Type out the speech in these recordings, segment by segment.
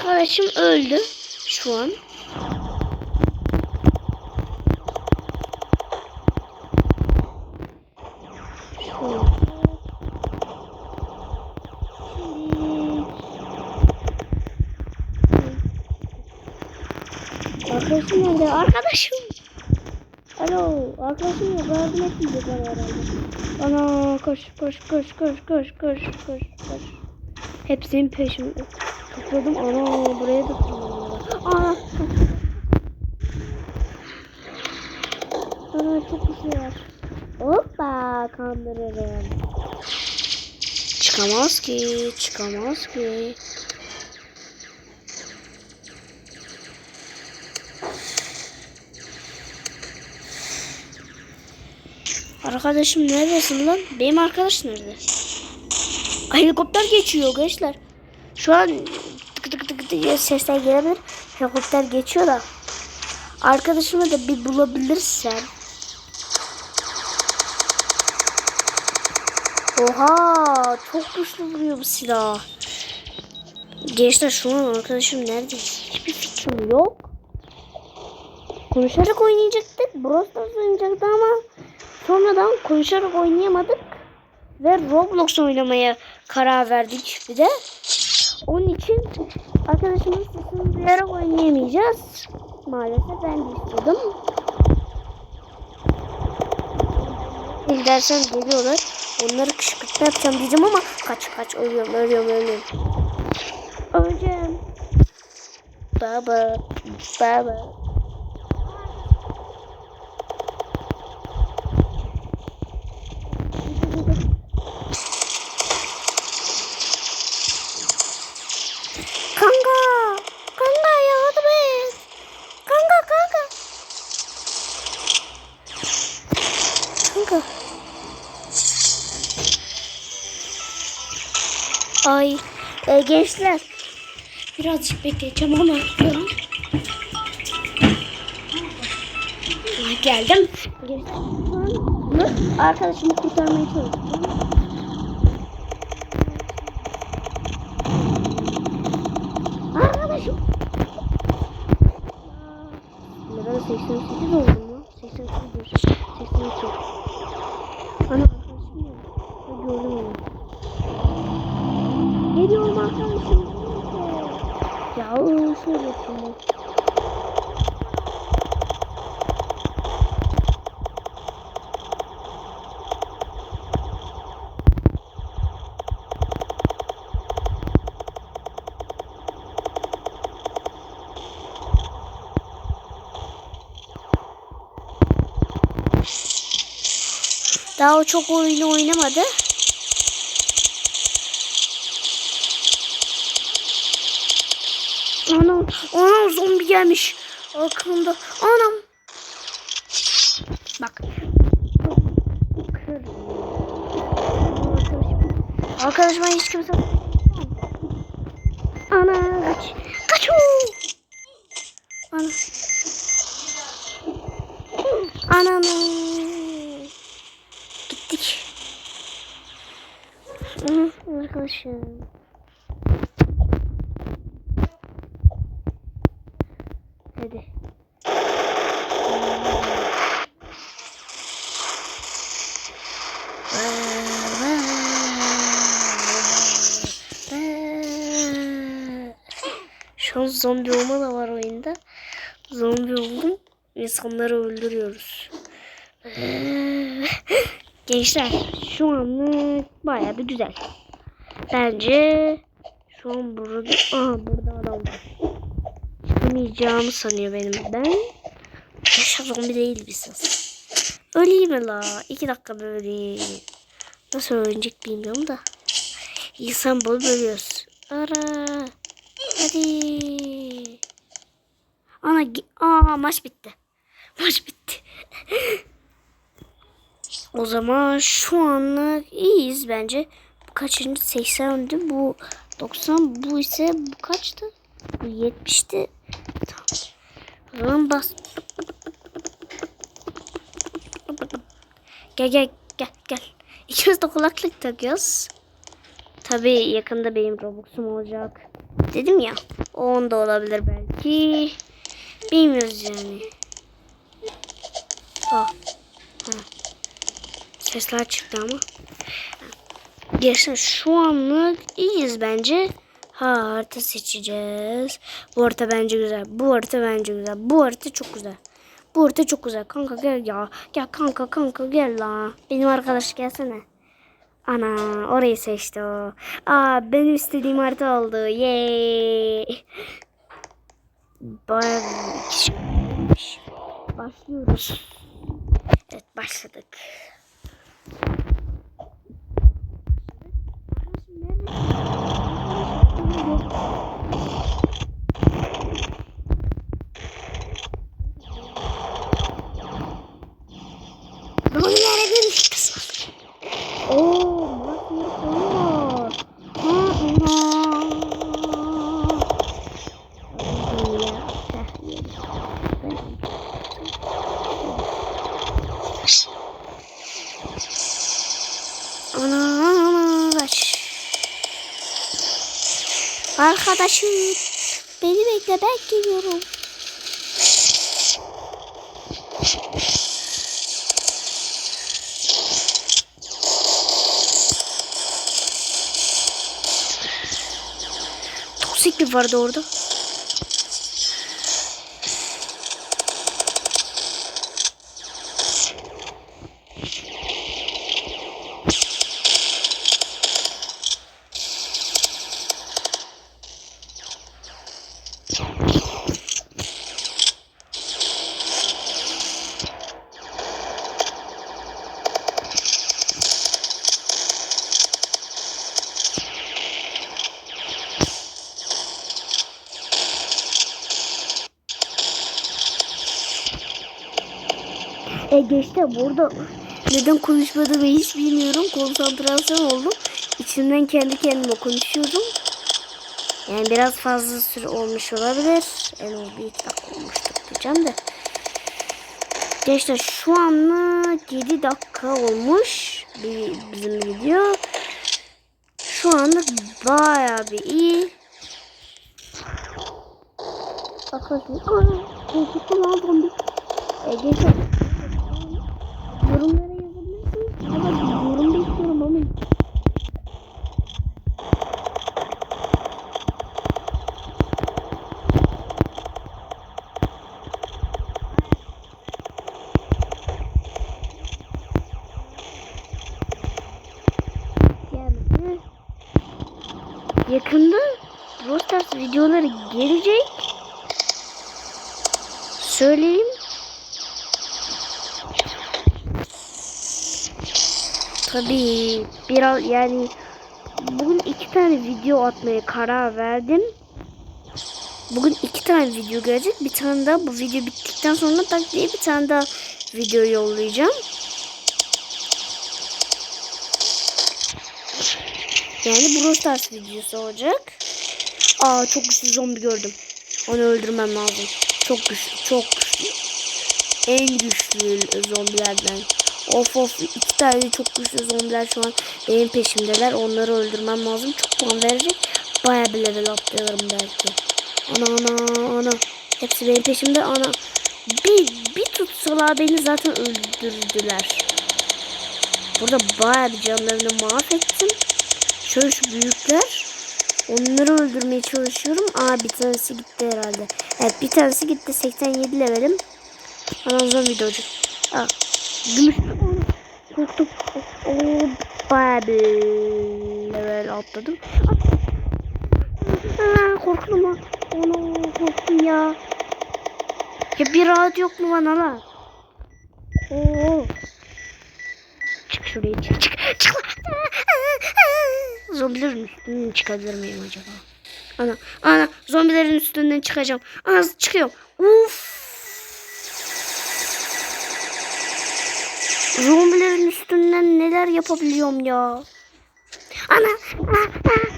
arkadaşım öldü şu an. Arkadaşım nerede? Arkadaşım. Alo, arkadaşım yok. Yardım etmeyecek bana herhalde. Ana koş koş koş koş koş koş koş koş. Hepsinin peşimde. Topladım. Ana buraya da. Ana. Ana çok bir şey var. Hoppa kandırırım. Çıkamaz ki, çıkamaz ki. Arkadaşım neredesin lan? Benim arkadaş nerede? Helikopter geçiyor gençler. Şu an tık tık tık diye sesler gelebilir. Helikopter geçiyor da. Arkadaşımı da bir bulabilirsen. Oha çok güçlü vuruyor bu silah. Gençler şu an arkadaşım nerede? Hiçbir fikrim yok. Konuşarak oynayacaktık. Brawl Stars oynayacaktı ama sonradan konuşarak oynayamadık. Ve Roblox oynamaya karar verdik bir de. Onun için arkadaşımın sesini duyarak oynayamayacağız. Maalesef ben de istiyordum. İzlersen geliyorlar. Onları kışkırtma yapacağım diyeceğim ama kaç kaç ölüyorum ölüyorum ölüyorum. Öleceğim. Baba. Baba. arkadaşlar. Birazcık bekleyeceğim ama atlıyorum. Geldim. Geldim. Arkadaşımı kurtarmaya çalışıyorum. Daha o çok oyunu oynamadı. Anam, anam zombi gelmiş. Arkamda. Anam. Bak. Arkadaşıma hiç kimse... Ana kaç. Kaç Ana. Ananı. Arkadaşım. Hadi. Şu an zombi olma da var oyunda. Zombi oldum. İnsanları öldürüyoruz. Gençler şu anlık bayağı bir güzel. Bence şu an burada aha burada adam var. Çıkamayacağımı sanıyor benim ben. Yaşa zombi değil misiniz? Öleyim mi la? İki dakika böyle. Nasıl ölecek bilmiyorum da. İnsan bol bölüyoruz. Ara. Hadi. Ana aa maç bitti. Maç bitti. o zaman şu anlık iyiyiz bence. Bu kaçıncı? 80'di. Bu 90. Bu ise bu kaçtı? Bu 70'ti. Tamam. Zaman bas. Gel gel gel gel. İkimiz de kulaklık takıyoruz. Tabii yakında benim Robux'um olacak. Dedim ya. O onda olabilir belki. Bilmiyoruz yani. Ah. Ha. Sesler çıktı ama. Gerçekten şu anlık iyiyiz bence. Ha harita seçeceğiz. Bu harita bence güzel. Bu harita bence güzel. Bu harita çok güzel. Bu harita çok güzel. Kanka gel ya. Gel kanka kanka gel la. Benim arkadaş gelsene. Ana orayı seçti o. Aa benim istediğim harita oldu. Yay. Bayağı. Başlıyoruz. Evet başladık. you Arkadaşım, beni bekle ben geliyorum. Toksik bir vardı orada. E geçti burada neden konuşmadığımı hiç bilmiyorum. Konsantrasyon oldum. İçimden kendi kendime konuşuyordum. Yani biraz fazla süre olmuş olabilir. En az bir iki dakika olmuştur diyeceğim de. Gençler şu anlık 7 dakika olmuş bir, bizim video. Şu anlık bayağı bir iyi. Arkadaşlar, aa, korkuttum lan. E, gençler, yorumlara yazabilirsiniz. Ama yorum bekliyorum ama. Yani yakında Brawl Stars videoları gelecek. Söyleyeyim. Tabii biraz yani bugün iki tane video atmaya karar verdim. Bugün iki tane video gelecek. Bir tane daha bu video bittikten sonra tak diye bir tane daha video yollayacağım. Yani Brawl Stars videosu olacak. Aa çok güçlü zombi gördüm. Onu öldürmem lazım. Çok güçlü, çok güçlü. En güçlü zombilerden. Of of iki tane çok güçlü zombiler şu an benim peşimdeler. Onları öldürmem lazım. Çok puan verecek. Baya bir level atlıyorum belki. Ana ana ana. Hepsi benim peşimde ana. Bir, bir tutsalar beni zaten öldürdüler. Burada baya bir canlarını mahvettim. Şöyle şu büyükler. Onları öldürmeye çalışıyorum. Aa bir tanesi gitti herhalde. Evet bir tanesi gitti. 87 levelim. Anam zombi doğacak. Aa. Gümüş. Korktum. Oo, bayağı bir level atladım. Aa, korktum ha. Onu korktum ya. Ya bir rahat yok mu bana la? Oo. Çık şuraya çık çık. Çık. Zombilerin üstünden çıkabilir miyim acaba? Ana, ana zombilerin üstünden çıkacağım. Ana çıkıyorum. Uf. Zombilerin üstünden neler yapabiliyorum ya. Ana. ah, ah.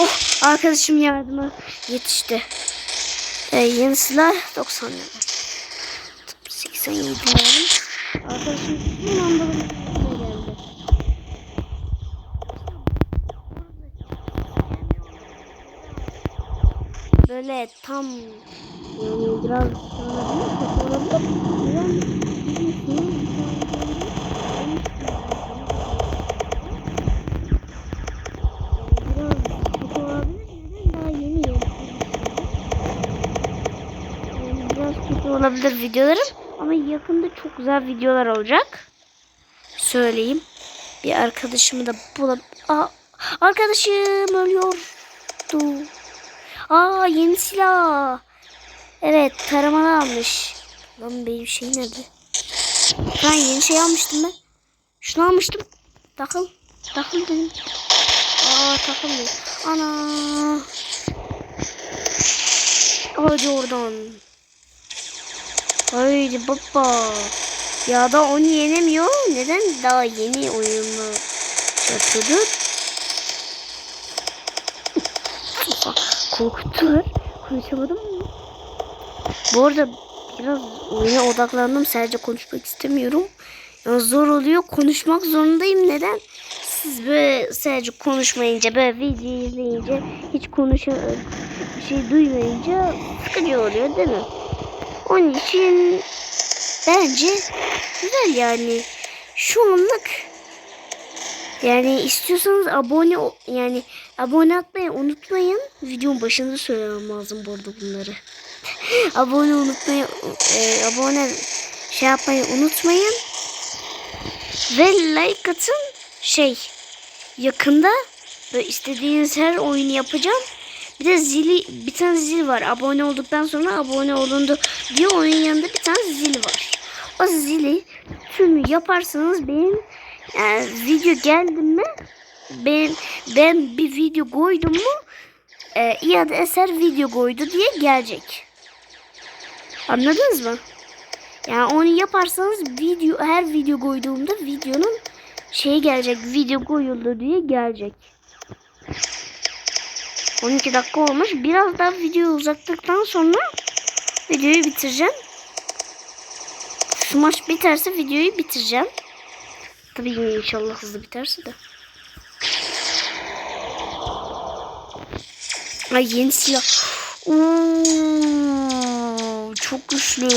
Oh arkadaşım yardıma yetişti. Ee, yeni silah 90 lira. 87 lira. Arkadaşım son anda. Böyle tam yani. Neden? Biraz yeni yeni. Yani biraz kötü olabilir videolarım. Ama yakında çok güzel videolar olacak. Söyleyeyim. Bir arkadaşımı da bulab... Aa, arkadaşım ölüyordu. Aa yeni silah. Evet taramalı almış. Lan benim şey nerede? Ben yeni şey almıştım ben. Şunu almıştım. Takıl. Takıl dedim. Aa takılmıyor. Ana. Hadi oradan. Haydi baba. Ya da onu yenemiyor. Neden daha yeni oyunu yapıyorduk? Korkuttular. Konuşamadım mı? Bu arada biraz oyuna odaklandım. Sadece konuşmak istemiyorum. Ya zor oluyor. Konuşmak zorundayım. Neden? Siz böyle sadece konuşmayınca, böyle video izleyince, hiç konuşa bir şey duymayınca sıkıcı oluyor değil mi? Onun için bence güzel yani. Şu anlık yani istiyorsanız abone yani abone atmayı unutmayın. Videonun başında söylemem lazım bu arada bunları. abone unutmayı e, abone şey yapmayı unutmayın. Ve like atın. Şey yakında böyle istediğiniz her oyunu yapacağım. Bir de zili bir tane zil var. Abone olduktan sonra abone olundu diye oyun yanında bir tane zil var. O zili tüm yaparsanız benim yani video geldi mi ben ben bir video koydum mu e, İade eser video koydu diye gelecek. Anladınız mı? Yani onu yaparsanız video her video koyduğumda videonun şey gelecek video koyuldu diye gelecek. 12 dakika olmuş. Biraz daha video uzattıktan sonra videoyu bitireceğim. Şu maç biterse videoyu bitireceğim. Tabii yine inşallah hızlı biterse de. Ay yeni silah. Oo, çok güçlü.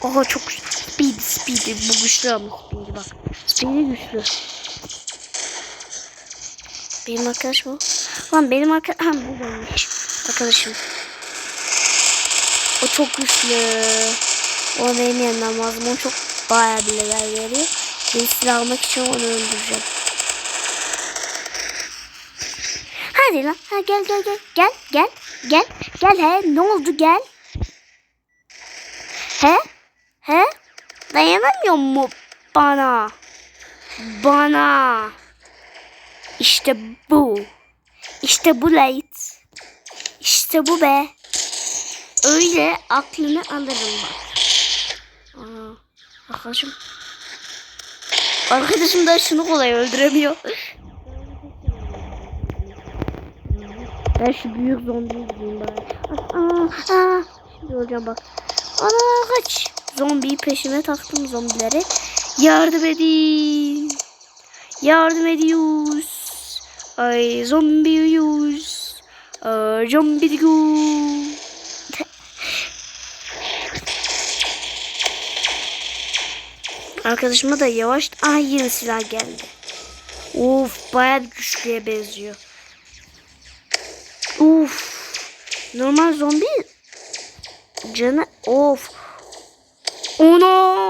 Oha çok. Speed speed bu güçlü ama speed bak. Speed güçlü. Benim arkadaş mı? Lan benim arkadaş... Ha buradaymış. Arkadaşım. O çok güçlü. O benim yanımdan lazım. O çok bayağı bir level veriyor. Ben silah almak için onu öldüreceğim. Hadi lan. Ha, gel gel gel. Gel gel. Gel. Gel he. Ne oldu gel. He? He? Dayanamıyor mu bana? Bana. İşte bu. İşte bu light. İşte bu be. Öyle aklını alırım bak. Aa, arkadaşım. Arkadaşım da şunu kolay öldüremiyor. Ben şu büyük zombiyi gideyim bari. Aa, aa. Şimdi öleceğim bak. Ana kaç. Zombiyi peşime taktım zombileri. Yardım edin. Yardım ediyoruz. Ay zombiyiz. Ay zombi diyoruz. Arkadaşıma da yavaş... Ay yeni silah geldi. Of bayağı güçlüye benziyor. Uf. Normal zombi canı of. Ono.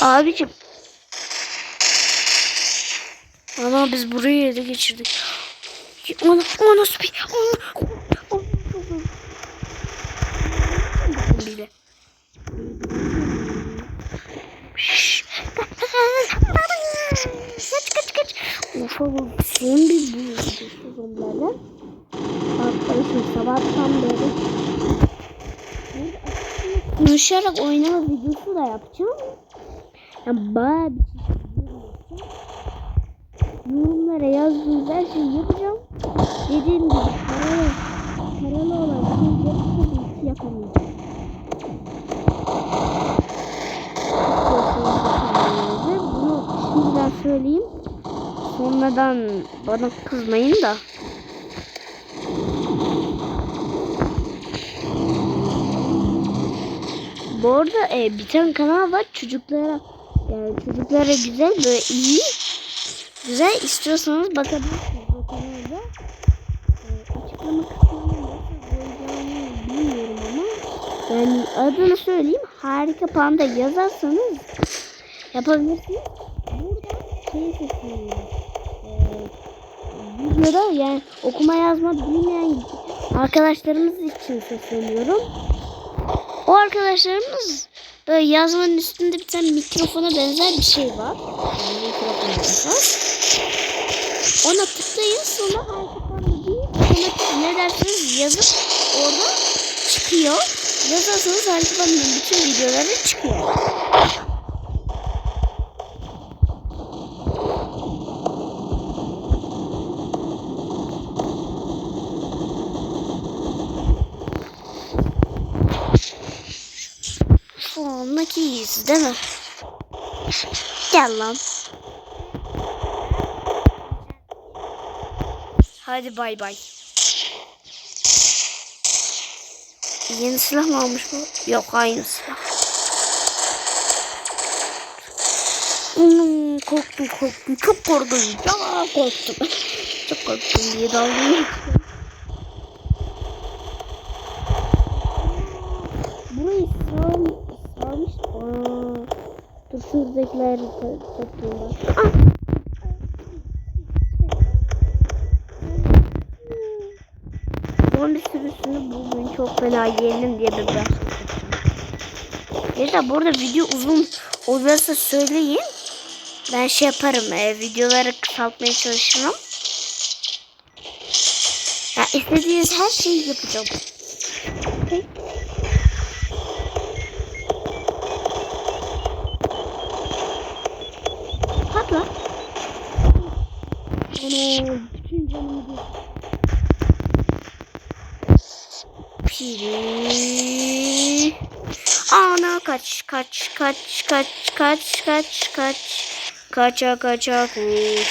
Abicim. Ama biz burayı ele geçirdik. Ona, ona nasıl bir... Ona, ona, ona, bile. Şşş. Kaç kaç bu zombi bu. Zombilerden. Arkadaşım sabahtan beri konuşarak oynama videosu da yapacağım. Yani bayağı bir yapacağım. yorumlara yazdığınız her şeyi yapacağım. Dediğim gibi paralı, paralı olan şeyleri tabii yapamayacağım. Bunu şimdiden söyleyeyim. Sonradan bana kızmayın da. Bu arada e, bir tane kanal var çocuklara yani çocuklara güzel böyle iyi güzel istiyorsanız bakabilirsiniz o kanalda. E, açıklama koyacağımı bilmiyorum ama yani adını söyleyeyim harika panda yazarsanız yapabilirsiniz. Burada şey sesleniyor. Videoda yani okuma yazma bilmeyen arkadaşlarımız için sesleniyorum. O arkadaşlarımız böyle yazmanın üstünde bir tane mikrofona benzer bir şey var. Yani mikrofon benzer. Ona tıklayın sonra değil. Otomatik ne derseniz yazıp orada çıkıyor. Yazarsanız harika bütün videoları çıkıyor. Andaki iyiyiz değil mi? Gel lan. Hadi bay bay. Yeni silah mı almış bu? Yok aynı silah. Hmm, korktum korktum. Çok korktum. Çok korktum. Çok korktum diye dalga geçtim. Burayı sağ, sağmış. Aa, dur şuradakileri to- toplayayım ben. Ah! Zombi sürüsünü bugün çok fena yeğenim diye bir biraz Gerçekten bu arada video uzun olursa söyleyin. Ben şey yaparım. E, videoları kısaltmaya çalışırım. Ya istediğiniz her şeyi yapacağım. Okay. Patla. Ana bir. Piri. Ana kaç kaç kaç kaç kaç kaç kaç kaça kaça koş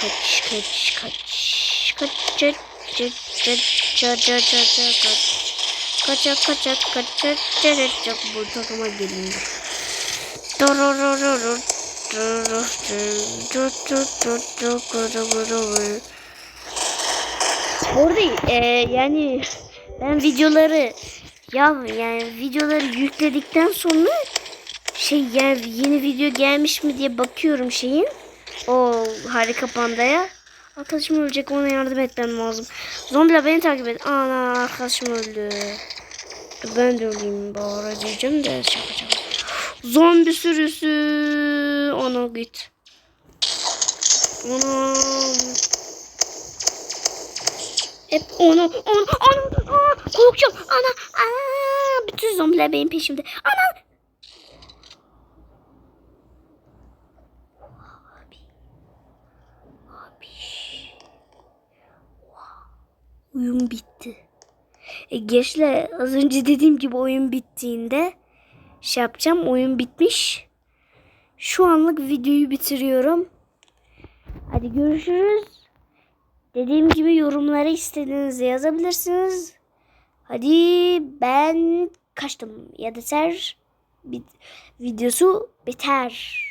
kaç kaç kaç kaç kaç kaç kaç kaç kaç kaça kaça kaça kaça bu takıma gelin. Dororororor Orada e, yani ben videoları ya yani videoları yükledikten sonra şey yani yeni video gelmiş mi diye bakıyorum şeyin o harika pandaya. Arkadaşım ölecek ona yardım etmem lazım. Zombiler beni takip et. Ana arkadaşım öldü. Ben de öleyim bari diyeceğim de yapacağım. Zombi sürüsü. Ona git. Ana. Hep onu, onu, onu, aa, korkuyorum. Ana, ana, bütün zombiler benim peşimde. Ana. Oyun bitti. E, gençler az önce dediğim gibi oyun bittiğinde şey yapacağım. Oyun bitmiş. Şu anlık videoyu bitiriyorum. Hadi görüşürüz. Dediğim gibi yorumlara istediğinizi yazabilirsiniz. Hadi ben kaçtım. Ya da ser videosu biter.